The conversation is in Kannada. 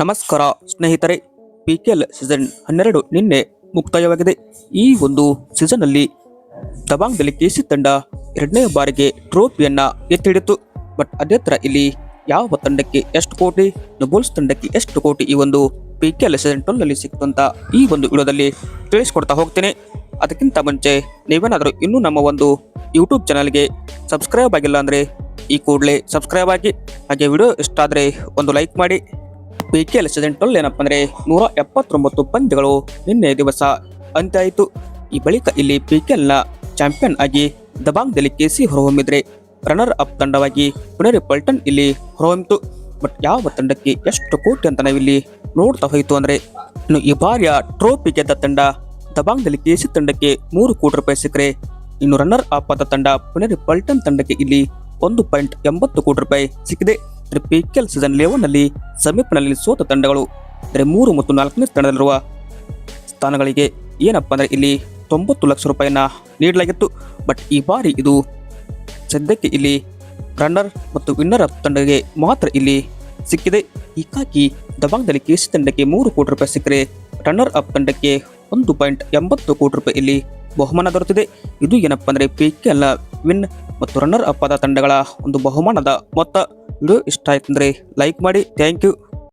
ನಮಸ್ಕಾರ ಸ್ನೇಹಿತರೆ ಪಿ ಕೆ ಎಲ್ ಸೀಸನ್ ಹನ್ನೆರಡು ನಿನ್ನೆ ಮುಕ್ತಾಯವಾಗಿದೆ. ಈ ಒಂದು ಸೀಸನ್ನಲ್ಲಿ ದಬಾಂಗ್ದಲ್ಲಿ ಕೆಸಿ ತಂಡ ಎರಡನೇ ಬಾರಿಗೆ ಟ್ರೋಫಿಯನ್ನು ಎತ್ತಿಡಿತು ಬಟ್ ಅದೇ ಥರ ಇಲ್ಲಿ ಯಾವ ತಂಡಕ್ಕೆ ಎಷ್ಟು ಕೋಟಿ ಬುಲ್ಸ್ ತಂಡಕ್ಕೆ ಎಷ್ಟು ಕೋಟಿ ಈ ಒಂದು ಪಿ ಕೆ ಎಲ್ ಸೀಸನ್ ಟ್ವೆಲ್ನಲ್ಲಿ ಸಿಕ್ತು ಅಂತ ಈ ಒಂದು ವಿಡಿಯೋದಲ್ಲಿ ತಿಳಿಸ್ಕೊಡ್ತಾ ಹೋಗ್ತೇನೆ. ಅದಕ್ಕಿಂತ ಮುಂಚೆ ನೀವೇನಾದರೂ ಇನ್ನೂ ನಮ್ಮ ಒಂದು ಯೂಟ್ಯೂಬ್ ಚಾನಲ್ಗೆ ಸಬ್ಸ್ಕ್ರೈಬ್ ಆಗಿಲ್ಲ ಅಂದರೆ ಈ ಕೂಡಲೇ ಸಬ್ಸ್ಕ್ರೈಬ್ ಆಗಿ. ಹಾಗೆ ವಿಡಿಯೋ ಇಷ್ಟ ಆದರೆ ಒಂದು ಲೈಕ್ ಮಾಡಿ. ಪಿ ಕೆ ಎಲ್ ಸೀಸನ್ ಏನಪ್ಪ ಅಂದರೆ ನೂರ ಎಪ್ಪತ್ತೊಂಬತ್ತು ಪಂದ್ಯಗಳು ನಿನ್ನೆ ದಿವಸ ಅಂತ್ಯ ಆಯಿತು ಈ ಬಳಿಕ ಇಲ್ಲಿ ಪಿ ಕೆ ಚಾಂಪಿಯನ್ ಆಗಿ ದಬಾಂಗ್ದಲ್ಲಿ ಕೆಸಿ ಹೊರಹೊಮ್ಮಿದ್ರೆ ರನ್ನರ್ ಅಪ್ ತಂಡವಾಗಿ ಪುನರಿ ಪಲ್ಟನ್ ಇಲ್ಲಿ ಹೊರಹೊಮ್ಮಿತು. ಬಟ್ ಯಾವ ತಂಡಕ್ಕೆ ಎಷ್ಟು ಕೋಟಿ ಅಂತ ನಾವಿಲ್ಲಿ ನೋಡ್ತಾ ಹೋಯಿತು ಅಂದರೆ, ಇನ್ನು ಈ ಬಾರಿಯ ಟ್ರೋಫಿ ಗೆದ್ದ ತಂಡ ದಬಾಂಗ್ದಲ್ಲಿ ಕೆಸಿ ತಂಡಕ್ಕೆ ಮೂರು ಕೋಟಿ ರೂಪಾಯಿ ಸಿಕ್ಕರೆ, ಇನ್ನು ರನ್ನರ್ ಅಪ್ ಆದ ತಂಡ ಪುನರಿ ಪಲ್ಟನ್ ತಂಡಕ್ಕೆ ಇಲ್ಲಿ ಒಂದು ಪಾಯಿಂಟ್ ಎಂಬತ್ತು ಕೋಟಿ ರೂಪಾಯಿ ಸಿಕ್ಕಿದೆ. ಕೆ ಎಲ್ ಸೀಸನ್ ಲೆವೆನ್ನಲ್ಲಿ ಸಮೀಪದಲ್ಲಿ ಸೋತ ತಂಡಗಳು. ಅಂದರೆ ಮೂರು ಮತ್ತು ನಾಲ್ಕನೇ ಸ್ಥಾನದಲ್ಲಿರುವ ಸ್ಥಾನಗಳಿಗೆ ಏನಪ್ಪ ಅಂದರೆ ಇಲ್ಲಿ ತೊಂಬತ್ತು ಲಕ್ಷ ರೂಪಾಯಿನ ನೀಡಲಾಗಿತ್ತು. ಬಟ್ ಈ ಬಾರಿ ಇದು ಸದ್ಯಕ್ಕೆ ಇಲ್ಲಿ ರನ್ನರ್ ಮತ್ತು ವಿನ್ನರ್ ಅಪ್ ತಂಡಕ್ಕೆ ಮಾತ್ರ ಇಲ್ಲಿ ಸಿಕ್ಕಿದೆ. ಹೀಗಾಗಿ ದಬಾಂಗ್ದಲ್ಲಿ ಕೆಸಿ ತಂಡಕ್ಕೆ ಮೂರು ಕೋಟಿ ರೂಪಾಯಿ ಸಿಕ್ಕರೆ ರನ್ನರ್ ಅಪ್ ತಂಡಕ್ಕೆ ಒಂದು ಪಾಯಿಂಟ್ ಎಂಬತ್ತು ಕೋಟಿ ರೂಪಾಯಿ ಇಲ್ಲಿ ಬಹುಮಾನ ದೊರೆತಿದೆ. ಇದು ಏನಪ್ಪ ಅಂದರೆ ಪಿ ಕೆ ವಿನ್ ಮತ್ತು ರನ್ನರ್ ಅಪ್ ಆದ ತಂಡಗಳ ಒಂದು ಬಹುಮಾನದ ಮೊತ್ತ. ವಿಡಿಯೋ ಇಷ್ಟ ಆಯ್ತಂದ್ರೆ ಲೈಕ್ ಮಾಡಿ. Thank you